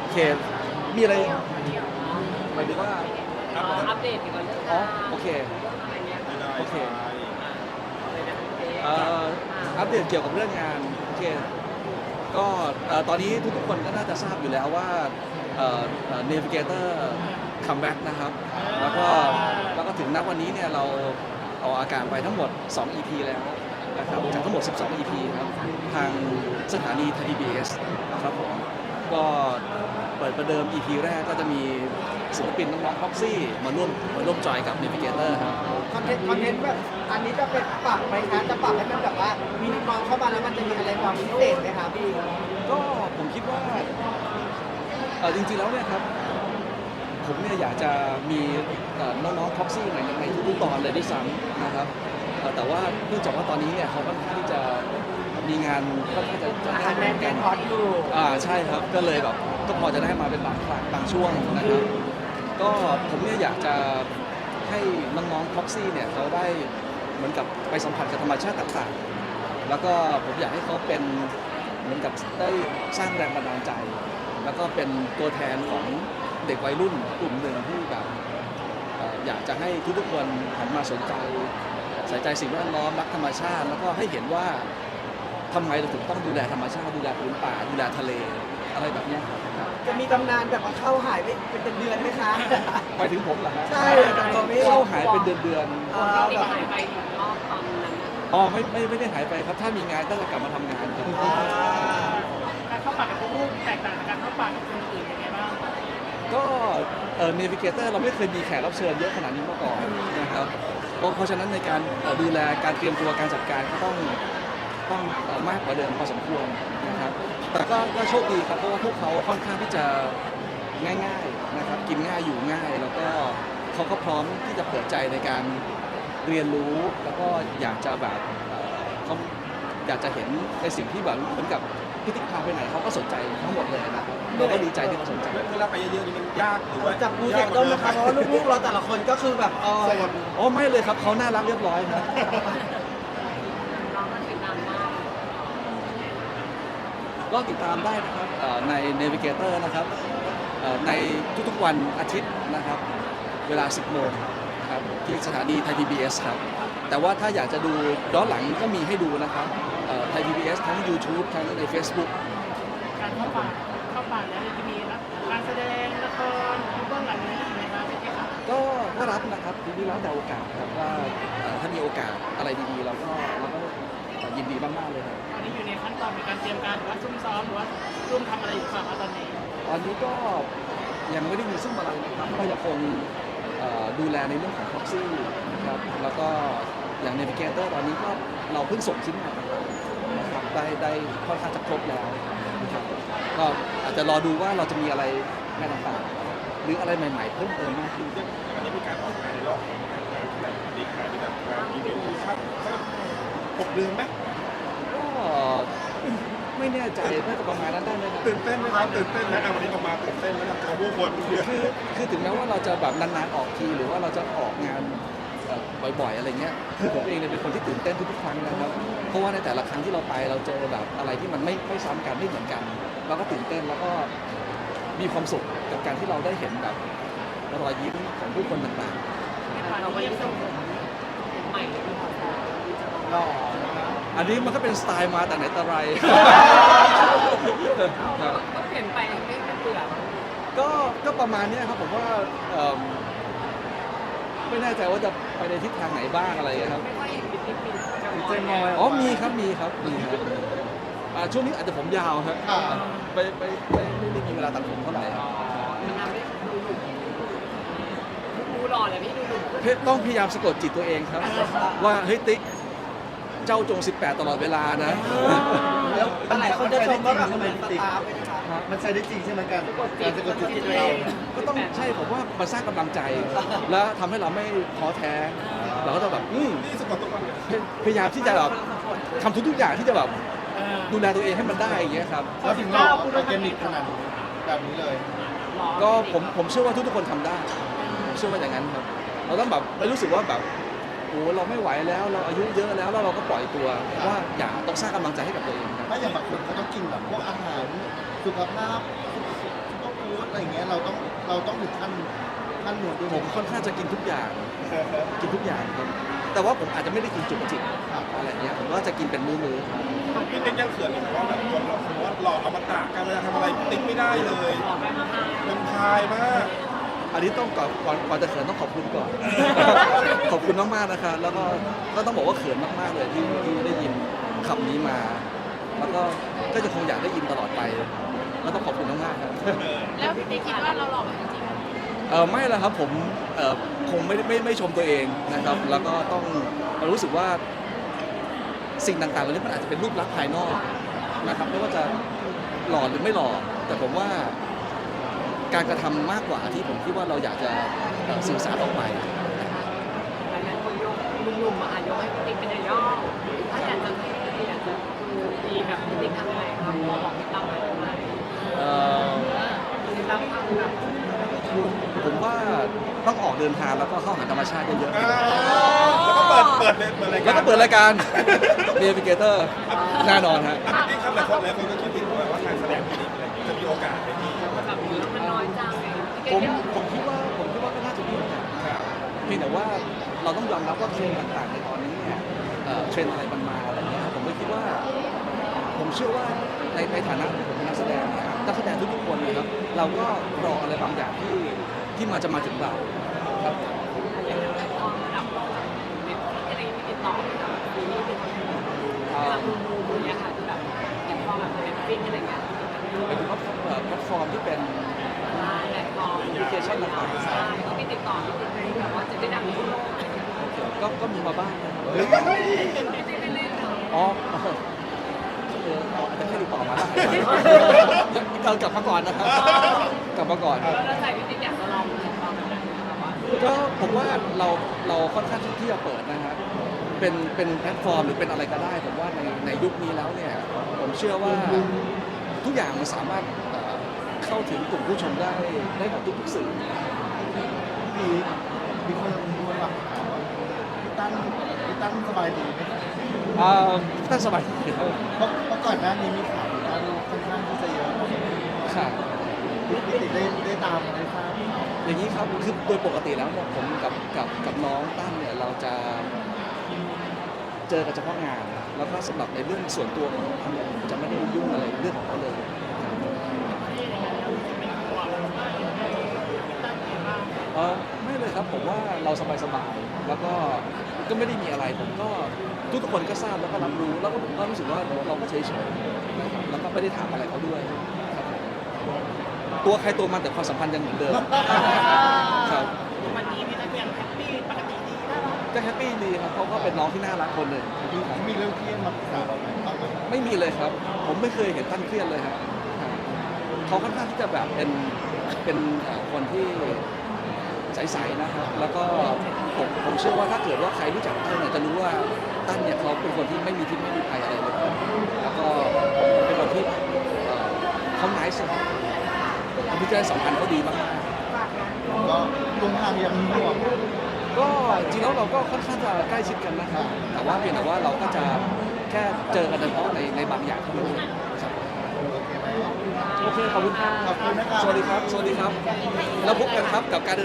โอเค มีอะไรหมายถึงว่า อัปเดตเกี่ยวกับเรื่องอ๋อ โอเค อะไรเงี้ยโอเค เลยนะเอ่ออัปเดตเกี่ยวกับเรื่องงานโอเคก็เอ่อตอนนี้ทุกๆคนก็น่าจะทราบอยู่แล้วว่าเอ่อเอ่อ Navigator comeback นะครับ แล้วก็แล้วก็ถึงนับวันนี้เนี่ยเราเอาอากาศไปทั้งหมด 2 EP แล้ว นะครับจากทั้งหมด 12 EP ครับทางสถานีไทย PBS ครับผมก็เปิดประเดิม EP แรกก็จะมีศิลปินน้องๆพ็อกซี่มาร่วมมาร่วมจอยกับ Navigator ครับคอนเทนต์คอนเทนต์แบบอันนี้จะเป็นปรับไหมคะจะปรับให้มันแบบว่ามีน้องๆเข้ามาแล้วมันจะมีอะไรความพิเศษไหมคะพี่ก็ผมคิดว่าเอ่อจริงๆแล้วเนี่ยครับ ผมเนี่ยอยากจะมีเอ่อน้องๆพ็อกซี่ในในทุกๆตอนเลยด้วยซ้ำนะครับ เอ่อแต่ว่าเนื่องจากว่าตอนนี้เนี่ยเขาค่อนข้างที่จะมีงานค่อนข้างจะจะอาหารแน่นแน่นฮอตอยู่ อ่าใช่ครับก็เลยแบบก็พอจะได้มาเป็นบางครั้งบางช่วงนะครับ ก็ผมเนี่ยอยากจะให้น้องๆพ็อกซี่เนี่ยเขาได้เหมือนกับไปสัมผัสกับธรรมชาติต่างๆ แล้วก็ผมอยากให้เขาเป็นเหมือนกับได้สร้างแรงบันดาลใจ แล้วก็เป็นตัวแทนของเด็กวัยรุ่นกลุ่มหนึ่งที่แบบเอ่ออยากจะให้ทุกๆคนหันมาสนใจใส่ใจสิ่งแวดล้อมรักธรรมชาติ แล้วก็ให้เห็นว่าทำไมเราถึงต้องดูแลธรรมชาติดูแลพื้นป่าดูแลทะเลอะไรแบบเนี้ยครับจะมีตำนานแบบว่าเข้าหายไปเป็นเดือนไหมคะไปถึงผมเหรอฮะใช่แต่ตัวไม่เข้าหายเป็นเดือนเอ่อที่แบบหายไปถึงรอบตอนนั้นนะๆอ๋อไม่ไม่ไม่ได้หายไปครับ ถ้ามีงานก็จะกลับมาทำงานครับอ่าการเข้าปากกับลูกแตกต่างจากการเข้าปากกับคนอื่นยังไง ก็เอ่อ Navigator เราไม่เคยมีแขกรับเชิญเยอะขนาดนี้มาก่อนนะครับเพราะเพราะฉะนั้นในการดูแลการเตรียมตัวการจัดการก็ต้องต้องมากกว่าเดิมพอสมควรนะครับ แต่ก็ก็โชคดีครับเพราะว่าพวกเขาค่อนข้างที่จะง่ายๆนะครับกินง่ายอยู่ง่าย แล้วก็เขาก็พร้อมที่จะเปิดใจในการเรียนรู้แล้วก็อยากจะแบบเอ่อเขาอยากจะเห็นในสิ่งที่แบบเหมือนกับ พิธีพาไปไหนเขาก็สนใจทั้งหมดเลยนะครับเราก็ดีใจที่เขาสนใจเวลาไปเยอะๆนี่มันยากหรือว่าจับมือเด็กต้นนะคะเพราะว่าลูกๆเราแต่ละคนก็คือแบบเอออ๋อไม่เลยครับเขาน่ารักเรียบร้อยครับน้องก็ติดตามมากก็ติดตามได้นะครับเอ่อใน Navigator นะครับเอ่อในทุกๆวันอาทิตย์นะครับ เวลา 10 โมงครับที่สถานีไทย PBS ครับ แต่ว่าถ้าอยากจะดูย้อนหลังก็มีให้ดูนะครับไทย PBS ทั้ง YouTube ทั้งใน Facebook การเข้าปากเข้าปากแล้วจะมีรับการแสดงละครเบื้องหลังนี้ยังไงบ้างพี่คะก็ก็รับนะครับทีนี้แล้วแต่โอกาสครับว่าเอ่อถ้ามีโอกาสอะไรดีๆ เราก็เราก็ยินดีมากๆเลยครับ ตอนนี้อยู่ในขั้นตอนของการเตรียมการหรือว่าซุ่มซ้อมหรือว่าร่วมทำอะไรอยู่ค่ะตอนนี้ตอนนี้ก็ยังไม่ได้มีซึ่งอะไรนะครับก็ยังคงเอ่อดูแลในเรื่องของ proxy นะครับแล้วก็อย่าง Navigator ตอนนี้ก็เราเพิ่งส่งชิ้นงานนะครับ ได้ได้ค่อนข้างจะครบแล้วนะครับก็อาจจะรอดูว่าเราจะมีอะไรงานต่างๆหรืออะไรใหม่ๆเพิ่มเติมมากขึ้น อันนี้มีการออกงานในรอบของงานแบบดีขายที่แบบงานอีเวนต์ที่ชัดสักหกเดือนไหมก็ไม่แน่ใจน่าจะประมาณนั้นได้ไหมครับ ตื่นเต้นไหมครับตื่นเต้นไหมอะวันนี้ออกมาตื่นเต้นไหมครับเจอผู้คนเยอะคือคือถึงแม้ว่าเราจะแบบนานๆออกทีหรือว่าเราจะออกงาน เอ่อบ่อยๆอะไรเงี้ยคือผมเองเนี่ยเป็นคนที่ตื่นเต้นทุกๆครั้งนะครับ เพราะว่าในแต่ละครั้งที่เราไปเราเจอแบบอะไรที่มันไม่ไม่ซ้ำกันไม่เหมือนกันเราก็ตื่นเต้นแล้วก็มีความสุขกับการที่เราได้เห็นแบบรอยยิ้มของผู้คนต่างเราก็ยังส่งผมใหม่เลยค่ะหล่อๆอันนี้มันก็เป็นสไตล์มาแต่ไหนแต่ไร ครับ ก็เปลี่ยนไปไม่ไม่เบื่อก็ก็ประมาณเนี้ยครับผมว่าเอิ่มไม่แน่ใจว่าจะ ไปในทิศทางไหนบ้างอะไรเงี้ยครับ ไม่ค่อยเห็นบิ๊กบิ๊กบิ๊กจะมเจอยมอยอ๋อมีครับ มีครับ มีครับอ่าช่วงนี้อาจจะผมยาวครับไปไปไปไม่ได้มีเวลาตัดผมเท่าไหร่ครับมันทำให้ดูหนุ่มดูหล่อเลยพี่ดูหนุ่ม เพต้องพยายามสะกดจิตตัวเองครับ ว่าเฮ้ยติ๊ก เจ้าจง 18 ตลอดเวลานะ แล้วหลายคนจะชมว่าแบบเหมือนสตาร์ฟเลยนะคะมันใช้ได้จริงใช่ไหมกันจิตกดจิตตัวเองก็ต้องใช่ผมว่ามันสร้างกำลังใจ แล้วทำให้เราไม่ท้อแท้ เราก็จะแบบอืมนี่สะกดทุกวันพยายามที่จะแบบทำทุกๆอย่างที่จะแบบดูแลตัวเองให้มันได้อย่างเงี้ยครับแล้วถึงเราออร์แกนิกขนาดนี้แบบนี้เลย ก็ผมผมเชื่อว่าทุกๆคนทำได้ ผมเชื่อว่าอย่างนั้นครับ เราต้องแบบไม่รู้สึกว่าแบบโอ้เราไม่ไหวแล้วเราอายุเยอะแล้วแล้วเราก็ปล่อยตัวว่าอย่าต้องสร้างกำลังใจให้กับตัวเองครับไม่อย่างบางคนเขาต้องกินแบบพวกอาหารสุขภาพสุขภาพอะไรอย่างเงี้ยเราต้องเราต้องถึงขั้นขั้นหนวดด้วยผมค่อนข้างจะกินทุกอย่าง กินทุกอย่างครับ แต่ว่าผมอาจจะไม่ได้กินจุกจิกอะไรเงี้ยผมก็จะกินเป็นมื้อๆพี่ติ๊กยังเขินเลยว่าแบบคนเราคือว่าหล่ออมตะการเวลาทำอะไรพี่ติ๊กไม่ได้เลยหล่อแม่มาให้มันพายมาก อันนี้ต้องก่อนก่อนก่อนจะเขินต้องขอบคุณก่อน ขอบคุณมากๆนะคะแล้วก็ก็ต้องบอกว่าเขินมากๆเลยที่ที่ได้ยินคำนี้มา แล้วก็ก็จะคงอยากได้ยินตลอดไป แล้วต้องขอบคุณมากๆครับแล้วพี่ติ๊กคิดว่าเราหล่อไหมจริงๆเออไม่ละครับผมเออคงไม่ได้ไม่ไม่ชมตัวเองนะครับ แล้วก็ต้องรู้สึกว่าสิ่งต่างๆเหล่านี้มันอาจจะเป็นรูปลักษณ์ภายนอกนะครับไม่ว่าจะหล่อหรือไม่หล่อแต่ผมว่า การกระทำมากกว่าที่ผมคิดว่าเราอยากจะเอ่อสื่อสารออกไปหลายๆคนยกหนุ่มๆมาอะยกให้พี่ติ๊กเป็นไอดอลถ้าอยากจะให้อยากจะดูดีแบบพี่ติ๊กทำยังไงครับบอกพี่ตั้มหน่อยได้ไหมเอ่อพี่ตั้มทำแบบผมว่าต้องออกเดินทางแล้วก็เข้าหาธรรมชาติเยอะอ่าแล้วก็เปิดเปิดเลยเปิดรายๆการแล้วก็เปิดรายการเนวิเกเตอร์แน่นอนฮะนี่ครับหลายคนหลายคนก็คิดถึงว่าว่าการแสดงที่นี่อะไรอย่างเงี้ยจะมีโอกาสไหมพี่ แบบนี้มันน้อยจังเลย ผมผมคิดว่าผมคิดว่าก็น่าจะมีโอกาสครับเพียงแต่ว่าเราต้องยอมรับว่าเทรนด์ต่างๆในตอนนี้เนี่ยเอ่อเทรนด์อะไรมันมาอะไรเงี้ยผมก็คิดว่า ผมเชื่อว่าในในฐานะผมเป็นนักแสดงเนี่ยนักแสดงทุกๆคนนะครับ เราก็รออะไรบางอย่างที่ที่มาจะมาถึงเรา ก็ก็มีมาบ้างนะครับไม่ได้เล่นๆเลยอ๋อเอออาอาจจะแค่ติดต่อมาได้เรากลับมาก่อนนะครับกลับมาก่อนแล้วใจพี่ติ๊กอยากจะลองแพลตฟอร์มแบบไหนแบบว่าก็ผมว่าเราเราค่อนข้างที่จะเปิดนะฮะเป็นเป็นแพลตฟอร์มหรือเป็นอะไรก็ได้ ผมว่าในในยุคนี้แล้วเนี่ย ผมเชื่อว่าทุกอย่างมันสามารถเอ่อเข้าถึงกลุ่มผู้ชมได้ได้หมดทุกๆสื่อ มีมีคนรู้ว่า ตั้นพี่ตั้นสบายดีไหมอ่าท่านสบายดีครับเพราะเพราะก่อนหน้านี้มีข่าวพี่ตั้นค่อนข้างที่จะเยอะค่ะพี่ติดได้ได้ตามได้ทราบอย่างนี้ครับคือโดยปกติแล้วเนี่ยผมกับกับกับน้องตั้มเนี่ยเราจะเจอกันเฉพาะงาน แล้วก็สำหรับในเรื่องส่วนตัวของน้องตั้มเนี่ยผมจะไม่ได้ยุ่งอะไรเรื่องของเขาเลยเออไม่เลยครับผมว่าเราสบายๆแล้วก็ ก็ไม่ได้มีอะไรผมก็ทุกคนก็ทราบแล้วก็รับรู้ แล้วก็ผมก็รู้สึกว่าเราก็เฉยๆนะครับแล้วก็ไม่ได้ถามอะไรเขาด้วยครับผมตัวใครตัวมันแต่ความสัมพันธ์ยังเหมือนเดิมครับวันนี้พี่นักเรียนแฮปปี้ปกติดีน่ารักก็แฮปปี้ดีครับเขาก็เป็นน้องที่น่ารักคนหนึ่งมีมีเรื่องเครียดมาปรึกษาเราไหมบ้างไหมไม่มีเลยครับ ผมไม่เคยเห็นท่านเครียดเลยครับเขาค่อนข้างที่จะแบบเป็นเป็นเอ่อคนที่ ใสๆนะครับแล้วก็ผมผมเชื่อว่าถ้าเกิดว่าใครรู้จักตั้นเนี่ยจะรู้ว่าตั้นเนี่ยเขาเป็นคนที่ไม่มีพิษไม่มีภัยอะไรเลยแล้วก็เป็นคนที่เอ่อเขาไนส์ครับพิจารณาสัมพันธ์เขาดีมากก็ลุงทางยังมีห่วงๆก็จริงๆแล้วเราก็ค่อนข้างจะใกล้ชิดกันนะครับ แต่ว่าเพียงแต่ว่าเราก็จะแค่เจอกันเฉพาะในในบางอย่างเท่านั้นเองครับโอเคไหมโอเคขอบคุณครับ ขอบคุณนะครับ สวัสดีครับ สวัสดีครับ แล้วพบกันครับกับการเดิน